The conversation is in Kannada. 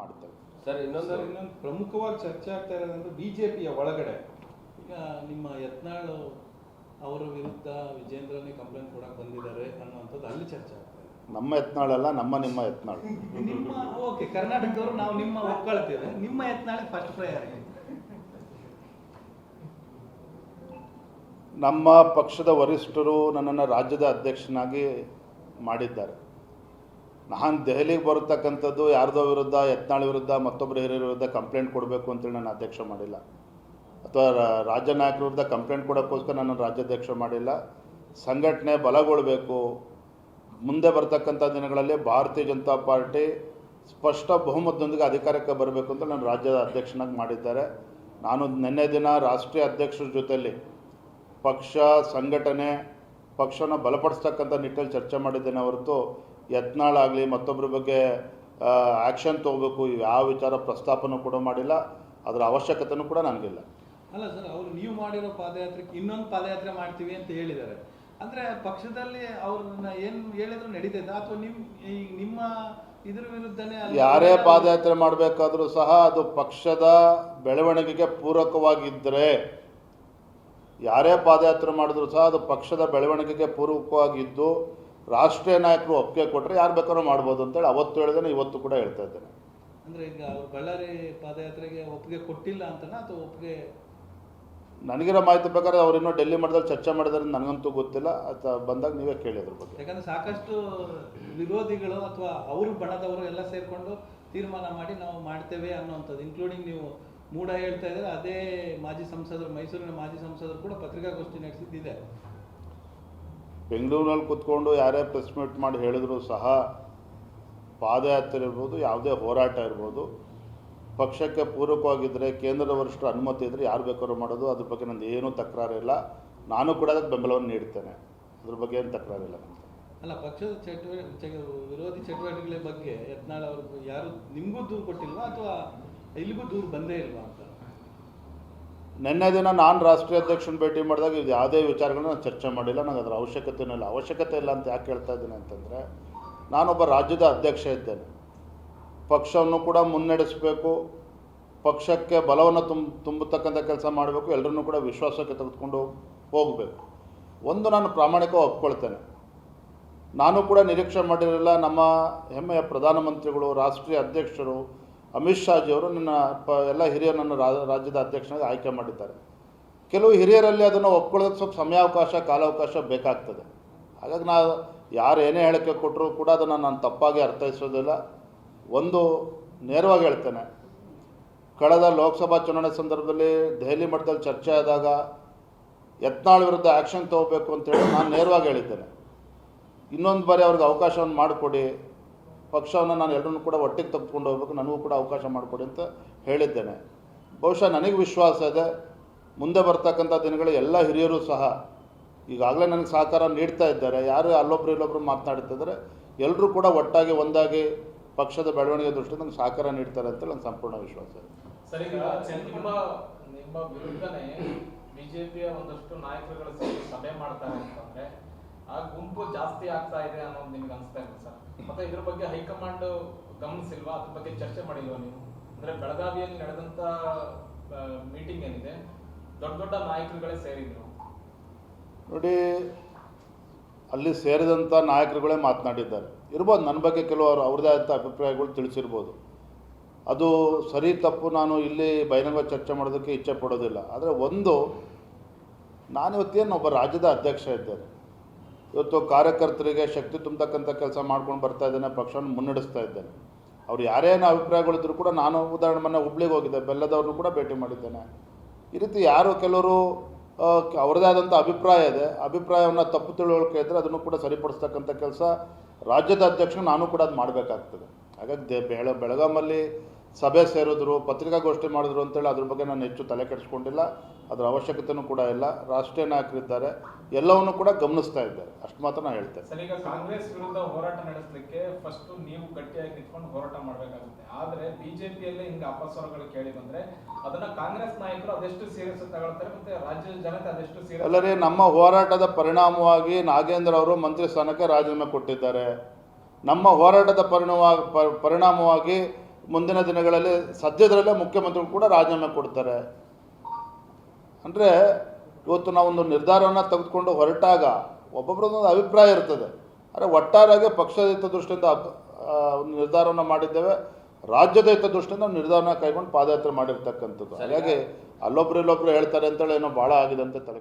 ಮಾಡ್ತೇವೆ. ಸರ್ ಇನ್ನೊಂದು ಇನ್ನೊಂದು ಪ್ರಮುಖವಾಗಿ ಚರ್ಚೆ ಆಗ್ತಾ ಇರೋದಂದ್ರೆ ಬಿಜೆಪಿಯ ಒಳಗಡೆ. ಈಗ ನಿಮ್ಮ ಯತ್ನಾಳು ಅವರ ವಿರುದ್ಧ ವಿಜೇಂದ್ರನೇ ಕಂಪ್ಲೇಂಟ್ ಕೊಡಕ್ ಬಂದಿದ್ದಾರೆ ಅನ್ನುವಂಥದ್ದು ಅಲ್ಲಿ ಚರ್ಚೆ ಆಗ್ತದೆ ಇದೆ. ನಮ್ಮ ಯತ್ನಾಳಲ್ಲ ನಮ್ಮ ನಿಮ್ಮ ಯತ್ನಾಳು. ನಿಮ್ಮ ಓಕೆ ಕರ್ನಾಟಕದವರು ನಾವು ನಿಮ್ಮ ಒಪ್ಕೊಳ್ತೇವೆ ನಿಮ್ಮ ಯತ್ನಾಳೆ ಫಸ್ಟ್ ಪ್ರಯಾರಿಟಿ ನಮ್ಮ ಪಕ್ಷದ ವರಿಷ್ಠರು ನನ್ನನ್ನು ರಾಜ್ಯದ ಅಧ್ಯಕ್ಷನಾಗಿ ಮಾಡಿದ್ದಾರೆ. ನಾನು ದೆಹಲಿಗೆ ಬರತಕ್ಕಂಥದ್ದು ಯಾರ್ದೋ ವಿರುದ್ಧ, ಯತ್ನಾಳ್ ವಿರುದ್ಧ ಮತ್ತೊಬ್ಬರ ಹಿರಿಯರ ವಿರುದ್ಧ ಕಂಪ್ಲೇಂಟ್ ಕೊಡಬೇಕು ಅಂತೇಳಿ ನಾನು ಅಧ್ಯಕ್ಷ ಮಾಡಿಲ್ಲ. ಅಥವಾ ರಾಜ್ಯ ನಾಯಕರ ವಿರುದ್ಧ ಕಂಪ್ಲೇಂಟ್ ಕೊಡೋಕ್ಕೋಸ್ಕರ ನಾನು ರಾಜ್ಯಾಧ್ಯಕ್ಷ ಮಾಡಿಲ್ಲ. ಸಂಘಟನೆ ಬಲಗೊಳ್ಳಬೇಕು ಮುಂದೆ ಬರ್ತಕ್ಕಂಥ ದಿನಗಳಲ್ಲಿ ಭಾರತೀಯ ಜನತಾ ಪಾರ್ಟಿ ಸ್ಪಷ್ಟ ಬಹುಮತದೊಂದಿಗೆ ಅಧಿಕಾರಕ್ಕೆ ಬರಬೇಕು ಅಂತ ನಾನು ರಾಜ್ಯದ ಅಧ್ಯಕ್ಷನಾಗಿ ಮಾಡಿದ್ದಾರೆ. ನಾನು ನಿನ್ನೆ ದಿನ ರಾಷ್ಟ್ರೀಯ ಅಧ್ಯಕ್ಷರ ಜೊತೆಯಲ್ಲಿ ಪಕ್ಷ, ಸಂಘಟನೆ, ಪಕ್ಷನ ಬಲಪಡಿಸ್ತಕ್ಕಂಥ ನಿಟ್ಟಲ್ಲಿ ಚರ್ಚೆ ಮಾಡಿದ್ದೇನೆ ಹೊರತು ಯತ್ನಾಳ್ ಆಗಲಿ ಮತ್ತೊಬ್ಬರ ಬಗ್ಗೆ ಆ್ಯಕ್ಷನ್ ತೊಗೋಬೇಕು ಯಾವ ವಿಚಾರ ಪ್ರಸ್ತಾಪನೂ ಕೂಡ ಮಾಡಿಲ್ಲ. ಅದರ ಅವಶ್ಯಕತೆನೂ ಕೂಡ ನನಗಿಲ್ಲ. ಅಲ್ಲ ಸರ್ ಅವರು ನೀವು ಮಾಡಿರೋ ಪಾದಯಾತ್ರೆಗೆ ಇನ್ನೊಂದು ಪಾದಯಾತ್ರೆ ಮಾಡ್ತೀವಿ ಅಂತ ಹೇಳಿದ್ದಾರೆ. ಅಂದ್ರೆ ಪಕ್ಷದಲ್ಲಿ ಅವ್ರನ್ನ ಏನು ಹೇಳಿದ್ರು ನಡೀತೈತೆ ಅಥವಾ ನಿಮ್ಮ ಈ ನಿಮ್ಮ ಇದ್ರ ವಿರುದ್ಧನೇ ಅಲ್ಲಿ ಯಾರೇ ಪಾದಯಾತ್ರೆ ಮಾಡಬೇಕಾದ್ರೂ ಸಹ ಅದು ಪಕ್ಷದ ಬೆಳವಣಿಗೆಗೆ ಪೂರಕವಾಗಿದ್ದರೆ ಯಾರೇ ಪಾದಯಾತ್ರೆ ಮಾಡಿದ್ರು ಸಹ ಅದು ಪಕ್ಷದ ಬೆಳವಣಿಗೆಗೆ ಪೂರಕವಾಗಿದ್ದು ರಾಷ್ಟ್ರೀಯ ನಾಯಕರು ಒಪ್ಪಿಗೆ ಕೊಟ್ಟರೆ ಯಾರು ಬೇಕಾದ್ರೂ ಮಾಡ್ಬೋದು ಅಂತೇಳಿ ಅವತ್ತು ಹೇಳಿದ್ದೇನೆ ಇವತ್ತು ಕೂಡ ಹೇಳ್ತಾ ಇದ್ದೇನೆ. ಅಂದ್ರೆ ಈಗ ಅವ್ರು ಬಳ್ಳಾರಿ ಪಾದಯಾತ್ರೆಗೆ ಒಪ್ಪಿಗೆ ಕೊಟ್ಟಿಲ್ಲ ಅಂತನಾ ಅಥವಾ ಒಪ್ಪಿಗೆ ನನಗಿರೋ ಮಾಹಿತಿ ಪ್ರಕಾರ ಅವ್ರು ಇನ್ನೂ ಡೆಲ್ಲಿ ಮಟ್ಟದಲ್ಲಿ ಚರ್ಚೆ ಮಾಡಿದ್ರೆ ನನಗಂತೂ ಗೊತ್ತಿಲ್ಲ ಅಥವಾ ಬಂದಾಗ ನೀವೇ ಕೇಳಿ ಅದ್ರ ಬಗ್ಗೆ. ಯಾಕಂದ್ರೆ ಸಾಕಷ್ಟು ವಿರೋಧಿಗಳು ಅಥವಾ ಅವ್ರ ಬಣದವರು ಎಲ್ಲ ಸೇರಿಕೊಂಡು ತೀರ್ಮಾನ ಮಾಡಿ ನಾವು ಮಾಡ್ತೇವೆ ಅನ್ನೋವಂಥದ್ದು ಇನ್ಕ್ಲೂಡಿಂಗ್ ನೀವು ಮೂಡ ಹೇಳ್ತಾ ಇದ್ದಾರೆ ಅದೇ ಮಾಜಿ ಸಂಸದರು ಮೈಸೂರಿನ ಮಾಜಿ ಸಂಸದರು ಕೂಡ ಪತ್ರಿಕಾಗೋಷ್ಠಿ ನಡೆಸಿದ್ದಿದೆ. ಬೆಂಗಳೂರಲ್ಲಿ ಕೂತ್ಕೊಂಡು ಯಾರೇ ಪ್ರೆಸ್ ಮೀಟ್ ಮಾಡಿ ಹೇಳಿದ್ರು ಸಹ ಪಾದಯಾತ್ರೆ ಇರ್ಬೋದು, ಯಾವುದೇ ಹೋರಾಟ ಇರ್ಬೋದು. ಪಕ್ಷಕ್ಕೆ ಪೂರಕವಾಗಿದ್ದರೆ ಕೇಂದ್ರದ ವರಿಷ್ಠರ ಅನುಮತಿ ಇದ್ದರೆ ಯಾರು ಬೇಕಾದ್ರೂ ಮಾಡೋದು. ಅದ್ರ ಬಗ್ಗೆ ನಂದು ಏನೂ ತಕರಾರಿಲ್ಲ ನಾನು ಕೂಡ ಅದಕ್ಕೆ ಬೆಂಬಲವನ್ನು ನೀಡ್ತೇನೆ. ಅದ್ರ ಬಗ್ಗೆ ಏನು ತಕರಾರಿಲ್ಲ ಅಲ್ಲ, ಪಕ್ಷದ ಚಟುವಟಿಕೆ ವಿರೋಧಿ ಚಟುವಟಿಕೆಗಳ ಬಗ್ಗೆ ಯತ್ನಾಳ್ ಅವರು ಯಾರು ನಿಮಗೂ ದೂರು ಕೊಟ್ಟಿಲ್ವಾ ಅಥವಾ ಇಲ್ಲಿಗೂ ದೂರು ಬಂದೇ ಇಲ್ವಾ ಅಂತ? ನಿನ್ನೆ ದಿನ ನಾನು ರಾಷ್ಟ್ರೀಯ ಅಧ್ಯಕ್ಷನ ಭೇಟಿ ಮಾಡಿದಾಗ ಇದು ಯಾವುದೇ ವಿಚಾರಗಳನ್ನ ನಾನು ಚರ್ಚೆ ಮಾಡಿಲ್ಲ ನನಗೆ ಅದರ ಅವಶ್ಯಕತೆಯೂ ಇಲ್ಲ. ಅವಶ್ಯಕತೆ ಇಲ್ಲ ಅಂತ ಯಾಕೆ ಹೇಳ್ತಾ ಇದ್ದೀನಿ ಅಂತಂದರೆ, ನಾನೊಬ್ಬ ರಾಜ್ಯದ ಅಧ್ಯಕ್ಷ ಇದ್ದೇನೆ. ಪಕ್ಷವನ್ನು ಕೂಡ ಮುನ್ನಡೆಸಬೇಕು, ಪಕ್ಷಕ್ಕೆ ಬಲವನ್ನು ತುಂಬ ತುಂಬತಕ್ಕಂಥ ಕೆಲಸ ಮಾಡಬೇಕು ಎಲ್ಲರನ್ನೂ ಕೂಡ ವಿಶ್ವಾಸಕ್ಕೆ ತೆಗೆದುಕೊಂಡು ಹೋಗಬೇಕು. ಒಂದು ನಾನು ಪ್ರಾಮಾಣಿಕ ಒಪ್ಕೊಳ್ತೇನೆ. ನಾನು ಕೂಡ ನಿರೀಕ್ಷೆ ಮಾಡಿರಲಿಲ್ಲ ನಮ್ಮ ಹೆಮ್ಮೆಯ ಪ್ರಧಾನಮಂತ್ರಿಗಳು, ರಾಷ್ಟ್ರೀಯ ಅಧ್ಯಕ್ಷರು ಅಮಿತ್ ಶಾಜಿಯವರು ನನ್ನ ಪ, ಎಲ್ಲ ಹಿರಿಯರನ್ನು ರಾಜ್ಯದ ಅಧ್ಯಕ್ಷನಾಗಿ ಆಯ್ಕೆ ಮಾಡಿದ್ದಾರೆ. ಕೆಲವು ಹಿರಿಯರಲ್ಲಿ ಅದನ್ನು ಒಪ್ಕೊಳ್ಳೋದಕ್ಕೆ ಸ್ವಲ್ಪ ಸಮಯಾವಕಾಶ, ಕಾಲಾವಕಾಶ ಬೇಕಾಗ್ತದೆ. ಹಾಗಾಗಿ ನಾನು ಯಾರು ಏನೇ ಹೇಳಿಕೆ ಕೊಟ್ಟರು ಕೂಡ ಅದನ್ನು ನಾನು ತಪ್ಪಾಗಿ ಅರ್ಥೈಸೋದಿಲ್ಲ. ಒಂದು ನೇರವಾಗಿ ಹೇಳ್ತೇನೆ. ಕಳೆದ ಲೋಕಸಭಾ ಚುನಾವಣೆ ಸಂದರ್ಭದಲ್ಲಿ ದೆಹಲಿ ಮಟ್ಟದಲ್ಲಿ ಚರ್ಚೆ ಆದಾಗ ಯತ್ನಾಳ್ ವಿರುದ್ಧ ಆ್ಯಕ್ಷನ್ ತೊಗೋಬೇಕು ಅಂತೇಳಿ ನಾನು ನೇರವಾಗಿ ಹೇಳಿದ್ದೇನೆ. ಇನ್ನೊಂದು ಬಾರಿ ಅವ್ರಿಗೆ ಅವಕಾಶವನ್ನು ಮಾಡಿಕೊಡಿ. ಪಕ್ಷವನ್ನು ನಾನು ಎಲ್ಲರನ್ನೂ ಕೂಡ ಒಟ್ಟಿಗೆ ತೆಗೆದುಕೊಂಡು ಹೋಗ್ಬೇಕು, ನನಗೂ ಕೂಡ ಅವಕಾಶ ಮಾಡಿಕೊಡಿ ಅಂತ ಹೇಳಿದ್ದೇನೆ. ಬಹುಶಃ ನನಗೆ ವಿಶ್ವಾಸ ಇದೆ, ಮುಂದೆ ಬರ್ತಕ್ಕಂಥ ದಿನಗಳು ಎಲ್ಲ ಹಿರಿಯರು ಸಹ ಈಗಾಗಲೇ ನನಗೆ ಸಹಕಾರ ನೀಡ್ತಾ ಇದ್ದಾರೆ. ಯಾರು ಅಲ್ಲೊಬ್ರು ಇಲ್ಲೊಬ್ರು ಮಾತನಾಡ್ತಿದ್ದಾರೆ ಎಲ್ಲರೂ ಕೂಡ ಒಟ್ಟಾಗಿ ಒಂದಾಗಿ ಪಕ್ಷದ ಬೆಳವಣಿಗೆ ದೃಷ್ಟಿಯಿಂದ ನಂಗೆ ಸಹಕಾರ ನೀಡ್ತಾರೆ ಅಂತ ನನ್ನ ಸಂಪೂರ್ಣ ವಿಶ್ವಾಸ ಇದೆ. ಸರಿ ನಿಮ್ಮ ವಿರುದ್ಧನೇ ಬಿಜೆಪಿಯ ಒಂದಷ್ಟು ನಾಯಕರುಗಳು ಸಭೆ ಮಾಡ್ತಾರೆ ಅಂತಂದ್ರೆ ಆ ಗುಂಪು ಜಾಸ್ತಿ ಆಗ್ತಾ ಇದೆ ಅನ್ನೋದು ನಿಮ್ಗೆ ಅನಿಸ್ತಾ ಇದೆ ಸರ್? ಮತ್ತೆ ಇದ್ರ ಬಗ್ಗೆ ಹೈಕಮಾಂಡ್ ಗಮನಿಸಿಲ್ವಾ? ಅದ್ರ ಬಗ್ಗೆ ಚರ್ಚೆ ಮಾಡಿಲ್ವಾ ನೀವು? ಅಂದ್ರೆ ಬೆಳಗಾವಿಯಲ್ಲಿ ನಡೆದಂತ ಮೀಟಿಂಗ್ ಏನಿದೆ, ದೊಡ್ಡ ದೊಡ್ಡ ನಾಯಕರುಗಳೇ ಸೇರಿದ್ರು. ನೋಡಿ, ಅಲ್ಲಿ ಸೇರಿದಂಥ ನಾಯಕರುಗಳೇ ಮಾತನಾಡಿದ್ದಾರೆ. ಇರ್ಬೋದು ನನ್ನ ಬಗ್ಗೆ ಕೆಲವರು ಅವ್ರದ್ದೇ ಆದಂಥ ಅಭಿಪ್ರಾಯಗಳು ತಿಳಿಸಿರ್ಬೋದು. ಅದು ಸರಿ ತಪ್ಪು ನಾನು ಇಲ್ಲಿ ಬಹಿರಂಗ ಚರ್ಚೆ ಮಾಡೋದಕ್ಕೆ ಇಚ್ಛೆ ಪಡೋದಿಲ್ಲ. ಆದರೆ ಒಂದು ನಾನಿವತ್ತೇನು ಒಬ್ಬ ರಾಜ್ಯದ ಅಧ್ಯಕ್ಷ ಇದ್ದೇನೆ. ಇವತ್ತು ಕಾರ್ಯಕರ್ತರಿಗೆ ಶಕ್ತಿ ತುಂಬತಕ್ಕಂಥ ಕೆಲಸ ಮಾಡ್ಕೊಂಡು ಬರ್ತಾ ಇದ್ದೇನೆ, ಪಕ್ಷವನ್ನು ಮುನ್ನಡೆಸ್ತಾ ಇದ್ದೇನೆ. ಅವ್ರು ಯಾರೇನು ಅಭಿಪ್ರಾಯಗಳಿದ್ರು ಕೂಡ ನಾನು ಉದಾಹರಣೆ ಮೊನ್ನೆ ಹುಬ್ಳಿಗೆ ಹೋಗಿದ್ದೆ, ಬೆಲ್ಲದವ್ರನ್ನೂ ಕೂಡ ಭೇಟಿ ಮಾಡಿದ್ದೇನೆ. ಈ ರೀತಿ ಯಾರು ಕೆಲವರು ಅವ್ರದೇ ಆದಂಥ ಅಭಿಪ್ರಾಯ ಇದೆ. ಅಭಿಪ್ರಾಯವನ್ನು ತಪ್ಪು ತಿಳುವಳಿಕೆ ಇದ್ದರೆ ಅದನ್ನು ಕೂಡ ಸರಿಪಡಿಸ್ತಕ್ಕಂಥ ಕೆಲಸ ರಾಜ್ಯದ ಅಧ್ಯಕ್ಷ ನಾನು ಕೂಡ ಅದು ಮಾಡಬೇಕಾಗ್ತದೆ. ಹಾಗಾಗಿ ದೆ ಬೆಳ ಬೆಳಗಾಮಲ್ಲಿ ಸಭೆ ಸೇರಿದ್ರು ಪತ್ರಿಕಾಗೋಷ್ಠಿ ಮಾಡಿದ್ರು ಅಂತೇಳಿ ಅದ್ರ ಬಗ್ಗೆ ನಾನು ಹೆಚ್ಚು ತಲೆ ಕೆಡಿಸ್ಕೊಂಡಿಲ್ಲ. ಅದರ ಅವಶ್ಯಕತೆಯೂ ಕೂಡ ಇಲ್ಲ. ರಾಷ್ಟ್ರೀಯ ನಾಯಕರಿದ್ದಾರೆ. ಎಲ್ಲವನ್ನು ಕೂಡ ಗಮನಿಸ್ತಾ ಇದ್ದಾರೆ ಅಷ್ಟು ಮಾತ್ರ ನಾನು ಹೇಳ್ತೇನೆ ಸರ್ ಈಗ ಕಾಂಗ್ರೆಸ್ ವಿರುದ್ಧ ಹೋರಾಟ ನಡೆಸಲಿಕ್ಕೆ ಫಸ್ಟ್ ನೀವು ಗಟ್ಟಿಯಾಗಿ ನಿಂತ್ಕೊಂಡು ಹೋರಾಟ ಮಾಡಬೇಕಾಗುತ್ತೆ. ಆದ್ರೆ ಬಿಜೆಪಿಯಲ್ಲೇ ಹಿಂಗೆ ಅಪಸ್ವರಗಳು ಕೇಳಿ ಬಂದ್ರೆ ಅದನ್ನ ಕಾಂಗ್ರೆಸ್ ನಾಯಕರು ಅದೆಷ್ಟು ಸೀರಿಯಸ್ ತಗೊಳ್ತಾರೆ ಮತ್ತೆ ರಾಜ್ಯದ ಜನತೆ ಅದೆಷ್ಟು ಸೀರಿಯಸ್ ಅಲ್ಲರೇ ನಮ್ಮ ಹೋರಾಟದ ಪರಿಣಾಮವಾಗಿ ನಾಗೇಂದ್ರ ಅವರು ಮಂತ್ರಿ ಸ್ಥಾನಕ್ಕೆ ರಾಜೀನಾಮೆ ಕೊಟ್ಟಿದ್ದಾರೆ. ನಮ್ಮ ಹೋರಾಟದ ಪರಿಣಾಮ ಪರಿಣಾಮವಾಗಿ ಮುಂದಿನ ದಿನಗಳಲ್ಲಿ ಸದ್ಯದರಲ್ಲೇ ಮುಖ್ಯಮಂತ್ರಿಗಳು ಕೂಡ ರಾಜೀನಾಮೆ ಕೊಡ್ತಾರೆ. ಅಂದರೆ ಇವತ್ತು ನಾವೊಂದು ನಿರ್ಧಾರವನ್ನು ತೆಗೆದುಕೊಂಡು ಹೊರಟಾಗ ಒಬ್ಬೊಬ್ಬರದೊಂದು ಅಭಿಪ್ರಾಯ ಇರ್ತದೆ. ಆದರೆ ಒಟ್ಟಾರೆಯಾಗಿ ಪಕ್ಷದ ಹಿತದೃಷ್ಟಿಯಿಂದ ಒಂದು ನಿರ್ಧಾರವನ್ನು ಮಾಡಿದ್ದೇವೆ. ರಾಜ್ಯದ ಹಿತದೃಷ್ಟಿಯಿಂದ ನಾವು ನಿರ್ಧಾರನ ಕೈಗೊಂಡು ಪಾದಯಾತ್ರೆ ಮಾಡಿರ್ತಕ್ಕಂಥದ್ದು. ಹಾಗಾಗಿ ಅಲ್ಲೊಬ್ರು ಇಲ್ಲೊಬ್ರು ಹೇಳ್ತಾರೆ ಅಂತೇಳಿ ಏನೋ ಭಾಳ ಆಗಿದೆ ಅಂತ ತಲೆ.